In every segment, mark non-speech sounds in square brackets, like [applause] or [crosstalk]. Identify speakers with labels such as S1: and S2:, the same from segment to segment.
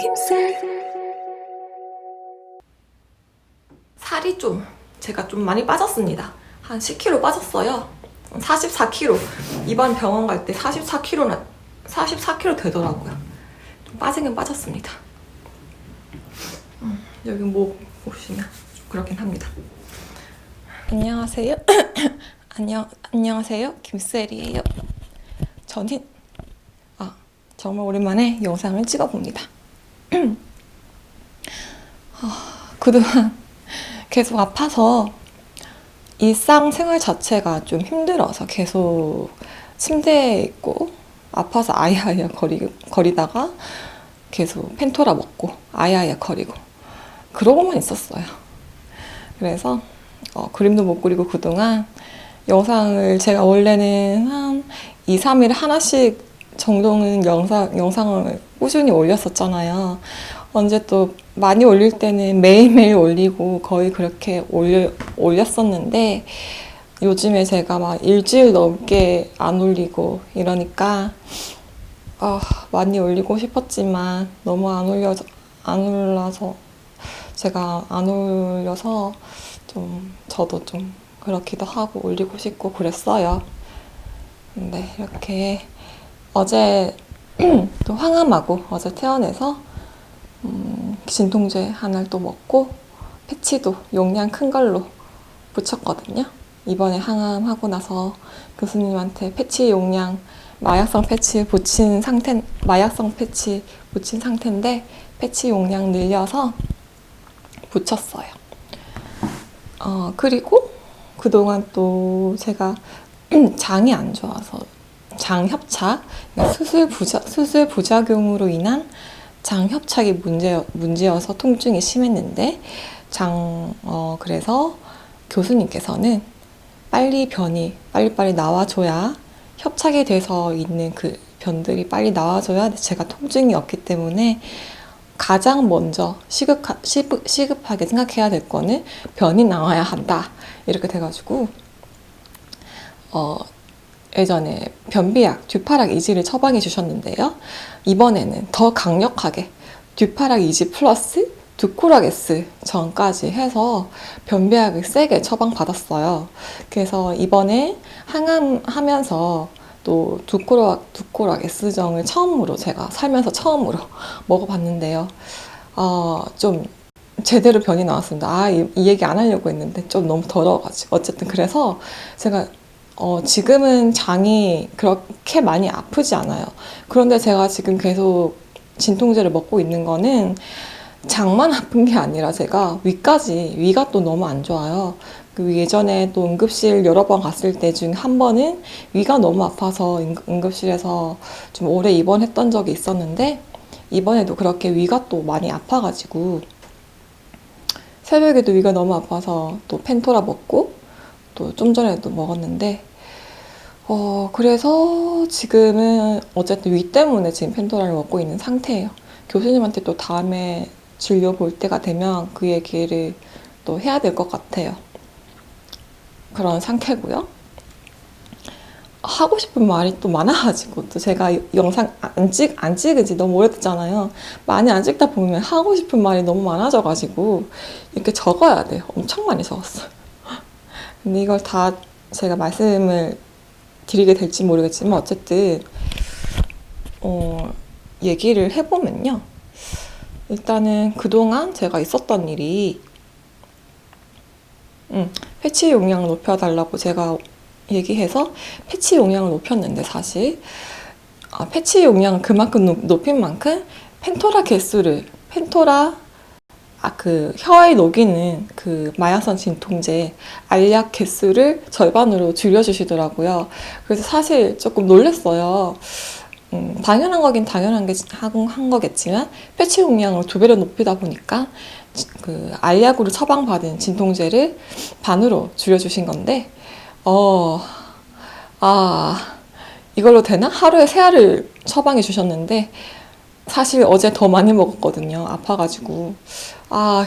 S1: 김새
S2: 살이 좀 제가 좀 많이 빠졌습니다. 한 10kg 빠졌어요. 44kg. 이번 병원 갈 때 44kg나 44kg 되더라고요. 좀 빠지긴 빠졌습니다. 음, 여기 목 보시면 좀 그렇긴 합니다. 안녕하세요. [clears throat] 안녕 안녕하세요. 김셀이에요. 저는 아 정말 오랜만에 영상을 찍어봅니다. 아, 그동안 계속 아파서 일상생활 자체가 좀 힘들어서 계속 침대에 있고 아파서 아야아야 거리, 거리다가 계속 펜토라 먹고 아야아야 거리고 그러고만 있었어요. 그래서 어, 그림도 못 그리고 그동안 영상을 제가 원래는 한 2, 3일에 하나씩 정도는 영상, 영상을 꾸준히 올렸었잖아요. 언제 또 많이 올릴 때는 매일매일 올리고 거의 그렇게 올려, 올렸었는데 요즘에 제가 막 일주일 넘게 안 올리고 이러니까 아, 많이 올리고 싶었지만 너무 안 올려 안 올라서 제가 안 올려서 좀 저도 좀 그렇기도 하고 올리고 싶고 그랬어요. 근데 이렇게 어제 또 황암하고 어제 퇴원해서 음, 진통제 하나를 또 먹고 패치도 용량 큰 걸로 붙였거든요. 이번에 항암하고 나서 교수님한테 패치 용량 마약성 패치 붙인 상태 마약성 패치 붙인 상태인데 패치 용량 늘려서 붙였어요. 어 그리고 그동안 또 제가 [clears throat] 장이 안 좋아서 장 협착 그러니까 수술 부작 수술 부작용으로 인한 장 협착이 문제 문제여서 통증이 심했는데 장 어 그래서 교수님께서는 빨리 변이 빨리빨리 나와줘야 협착이 돼서 있는 그 변들이 빨리 나와줘야 제가 통증이 없기 때문에 가장 먼저 시급하, 시급, 시급하게 생각해야 될 거는 변이 나와야 한다. 이렇게 돼가지고 어 예전에 변비약 듀파락 이지를 처방해 주셨는데요. 이번에는 더 강력하게 듀파락 이지 플러스 두코락S 전까지 해서 변비약을 세게 처방받았어요. 그래서 이번에 항암하면서 또 두코락, 두코락 S정을 처음으로 제가 살면서 처음으로 [laughs] 먹어봤는데요. 어, 좀 제대로 변이 나왔습니다. 아, 이, 이 얘기 안 하려고 했는데 좀 너무 더러워가지고. 어쨌든 그래서 제가 어, 지금은 장이 그렇게 많이 아프지 않아요. 그런데 제가 지금 계속 진통제를 먹고 있는 거는 장만 [laughs] 아픈 게 아니라 제가 위까지, 위가 또 너무 안 좋아요. 그 예전에 또 응급실 여러 번 갔을 때 중 한 번은 위가 너무 아파서 응- 응급실에서 좀 오래 입원했던 적이 있었는데 이번에도 그렇게 위가 또 많이 아파가지고 새벽에도 위가 너무 아파서 또 펜토라 먹고 또 좀 전에도 먹었는데 어 그래서 지금은 어쨌든 위 때문에 지금 펜토라를 먹고 있는 상태예요. 교수님한테 또 다음에 진료 볼 때가 되면 그 얘기를 또 해야 될 것 같아요. 그런 상태고요. 하고 싶은 말이 또 많아가지고 또 제가 영상 안 찍, 안 찍은 지 너무 오래됐잖아요. 많이 안 찍다 보면 하고 싶은 말이 너무 많아져가지고 이렇게 적어야 돼요. 엄청 많이 적었어요. 근데 이걸 다 제가 말씀을 드리게 될지 모르겠지만 어쨌든 어, 얘기를 해보면요. 일단은 그동안 제가 있었던 일이 음, 패치 용량을 높여달라고 제가 얘기해서 패치 용량을 높였는데 사실 아, 패치 용량을 그만큼 높, 높인 만큼 펜토라 개수를 펜토라 아, 그 혀에 녹이는 그 마약성 진통제 알약 개수를 절반으로 줄여주시더라고요. 그래서 사실 조금 놀랐어요. 음, 당연한 거긴 당연한 게 한, 한 거겠지만 패치 용량을 두 배로 높이다 보니까 지- 그 알약으로 처방받은 진통제를 반으로 줄여주신 건데 어, 아, 이걸로 되나? 하루에 세 알을 처방해 주셨는데, 사실 어제 더 많이 먹었거든요. 아파가지고. 아,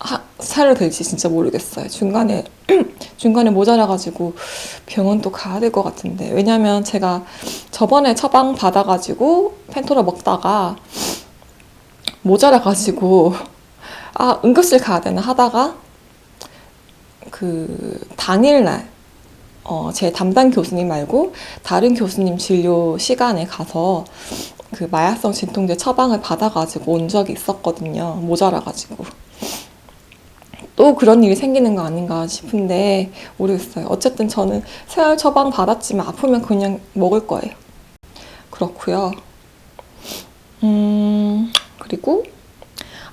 S2: 하, 살을 될지 진짜 모르겠어요. 중간에, [clears throat] 중간에 모자라가지고 병원 또 가야 될 것 같은데. 왜냐면 제가 저번에 처방 받아가지고 펜토라 먹다가 모자라가지고 아 응급실 가야 되나 하다가 그 당일날 어, 제 담당 교수님 말고 다른 교수님 진료 시간에 가서 그 마약성 진통제 처방을 받아가지고 온 적이 있었거든요. 모자라가지고. 또 그런 일이 생기는 거 아닌가 싶은데 모르겠어요. 어쨌든 저는 세알 처방 받았지만 아프면 그냥 먹을 거예요. 그렇고요. 음, 그리고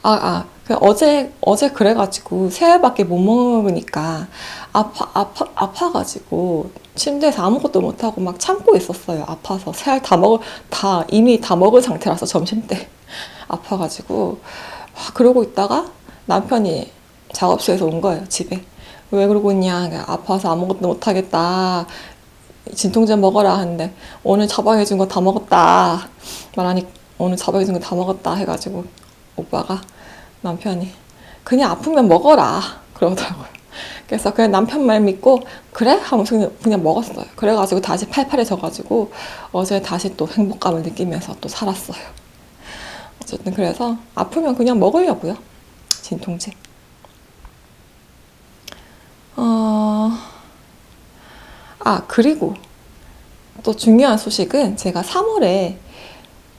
S2: 아, 아, 그 어제 어제 그래가지고 세 알밖에 못 먹으니까 아파 아파 아파가지고 침대에서 아무것도 못 하고 막 참고 있었어요. 아파서 세 알 다 먹을 다 이미 다 먹은 상태라서 점심 때 [laughs] 아파가지고 와, 그러고 있다가 남편이 작업실에서 온 거예요 집에 왜 그러고 있냐? 아파서 아무것도 못 하겠다. 진통제 먹어라. 하는데 오늘 처방해준 거 다 먹었다. 말하니 오늘 처방해준 거 다 먹었다. 해가지고 오빠가 남편이 그냥 아프면 먹어라 그러더라고요. 그래서 그냥 남편 말 믿고 그래 하면서 그냥, 먹었어요. 그래가지고 다시 팔팔해져가지고 어제 다시 또 행복감을 느끼면서 또 살았어요. 어쨌든 그래서 아프면 그냥 먹으려고요. 진통제. 어... 아 그리고 또 중요한 소식은 제가 3월에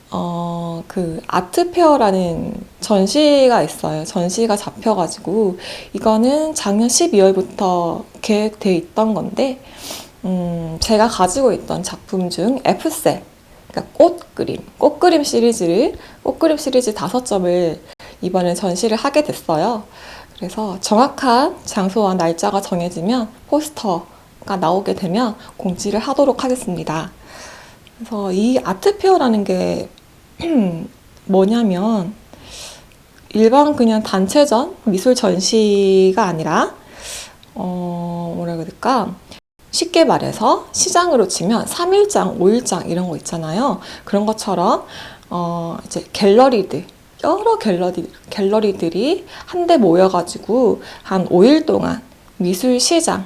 S2: 어, 그 아트페어라는 전시가 있어요. 전시가 잡혀가지고 이거는 작년 12월부터 계획돼 있던 건데 음, 제가 가지고 있던 작품 중 F셋, 그러니까 꽃 그림, 꽃 그림 시리즈를 꽃 그림 시리즈 다섯 점을 이번에 전시를 하게 됐어요. 그래서 정확한 장소와 날짜가 정해지면 포스터가 나오게 되면 공지를 하도록 하겠습니다. 그래서 이 아트페어라는 게 [clears throat] 뭐냐면 일반 그냥 단체전 미술 전시가 아니라 어 뭐라 그럴까 쉽게 말해서 시장으로 치면 3일장, 5일장 이런 거 있잖아요. 그런 것처럼 어 이제 갤러리들 여러 갤러리 갤러리들이 한데 모여가지고 한 5일 동안 미술 시장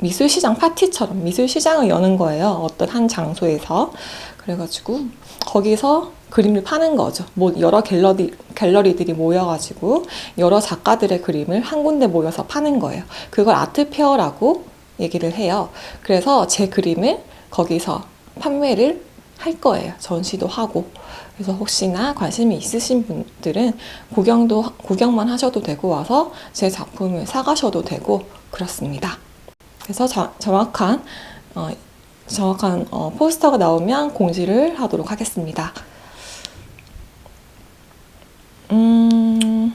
S2: 미술 시장 파티처럼 미술 시장을 여는 거예요. 어떤 한 장소에서 그래가지고 거기서 그림을 파는 거죠. 뭐 여러 갤러리 갤러리들이 모여가지고 여러 작가들의 그림을 한 군데 모여서 파는 거예요. 그걸 아트 페어라고 얘기를 해요. 그래서 제 그림을 거기서 판매를 할 거예요. 전시도 하고. 그래서 혹시나 관심이 있으신 분들은 구경도 구경만 하셔도 되고 와서 제 작품을 사가셔도 되고 그렇습니다. 그래서 자, 정확한 어, 정확한 어, 포스터가 나오면 공지를 하도록 하겠습니다. 음,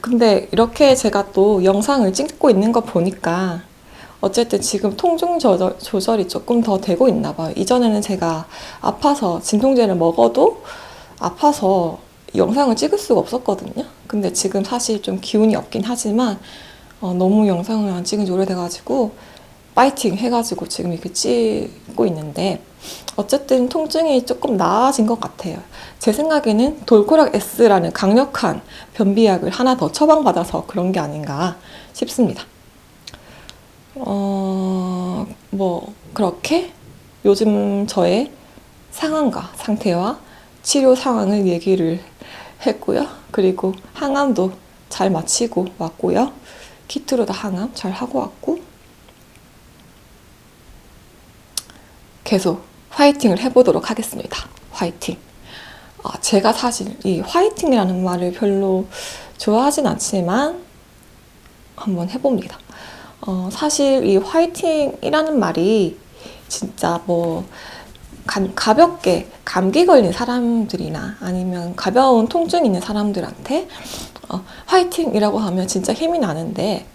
S2: 근데 이렇게 제가 또 영상을 찍고 있는 거 보니까 어쨌든 지금 통증 조절, 조절이 조금 더 되고 있나 봐요. 이전에는 제가 아파서 진통제를 먹어도 아파서 영상을 찍을 수가 없었거든요. 근데 지금 사실 좀 기운이 없긴 하지만 어, 너무 영상을 안 찍은 지 오래돼가지고 파이팅 해가지고 지금 이렇게 찍고 있는데 어쨌든 통증이 조금 나아진 것 같아요. 제 생각에는 돌코락 S라는 강력한 변비약을 하나 더 처방받아서 그런 게 아닌가 싶습니다. 어, 뭐, 그렇게 요즘 저의 상황과 상태와 치료 상황을 얘기를 했고요. 그리고 항암도 잘 마치고 왔고요. 키트로 다 항암 잘 하고 왔고, 계속 화이팅을 해보도록 하겠습니다. 화이팅. 아, 제가 사실 이 화이팅이라는 말을 별로 좋아하진 않지만 한번 해봅니다. 어, 사실 이 화이팅이라는 말이 진짜 뭐 가, 가볍게 감기 걸린 사람들이나 아니면 가벼운 통증 있는 사람들한테 어, 화이팅이라고 하면 진짜 힘이 나는데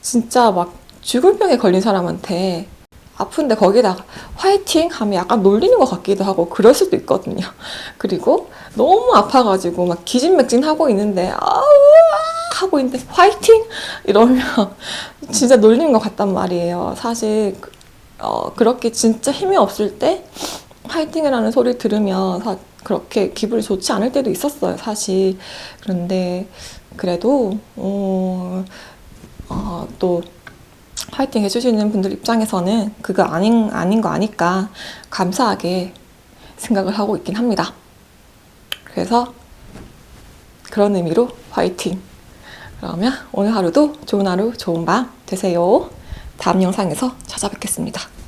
S2: 진짜 막 죽을 병에 걸린 사람한테 아픈데 거기다가 화이팅 하면 약간 놀리는 것 같기도 하고 그럴 수도 있거든요. [laughs] 그리고 너무 아파가지고 막 기진맥진 하고 있는데 아우 하고 있는데 화이팅 이러면 [laughs] 진짜 놀리는 것 같단 말이에요. 사실 어, 그렇게 진짜 힘이 없을 때 화이팅이라는 소리 들으면 사, 그렇게 기분이 좋지 않을 때도 있었어요. 사실 그런데 그래도 어, 어, 또 파이팅 해주시는 분들 입장에서는 그거 아닌, 아닌 거 아니까 감사하게 생각을 하고 있긴 합니다. 그래서 그런 의미로 화이팅! 그러면 오늘 하루도 좋은 하루, 좋은 밤 되세요. 다음 영상에서 찾아뵙겠습니다.